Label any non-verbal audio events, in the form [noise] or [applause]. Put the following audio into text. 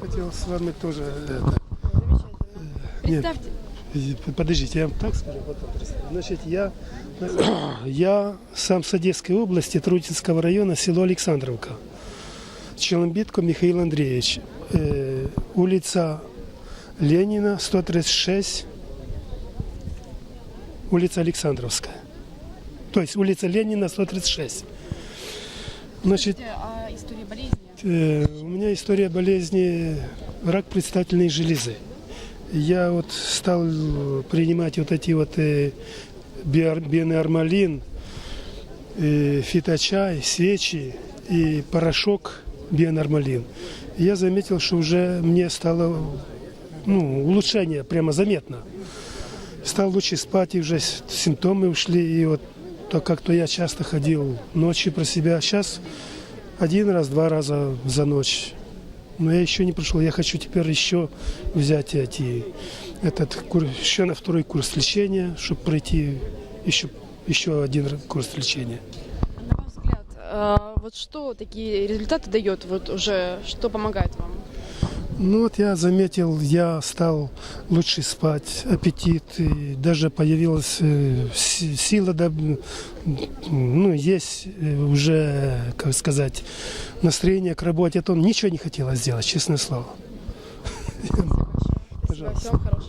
хотел с вами тоже это, нет, Представьте. подождите, я вам так скажу, потом представлю. Значит, я, [clears throat] я сам с Одесской области, Трутинского района, село Александровка. Челомбитко Михаил Андреевич. Э, улица Ленина, 136, улица Александровская. То есть улица Ленина, 136. Значит, А история болезни? Э, У меня история болезни рак предстательной железы. Я вот стал принимать вот эти вот э, бенармалин, э, фиточай, свечи и порошок бионармалин. И Я заметил, что уже мне стало ну, улучшение прямо заметно. Стал лучше спать, и уже симптомы ушли. И вот то как-то я часто ходил ночью про себя. Сейчас один раз, два раза за ночь. Но я еще не прошел. Я хочу теперь еще взять эти, этот курс, еще на второй курс лечения, чтобы пройти еще, еще один курс лечения. На ваш взгляд, а, вот что такие результаты дает, вот уже что помогает вам? Ну вот я заметил, я стал лучше спать, аппетит, и даже появилась э, си- сила, ну, есть э, уже, как сказать, настроение к работе. А то ничего не хотелось сделать, честное слово. Хорошего.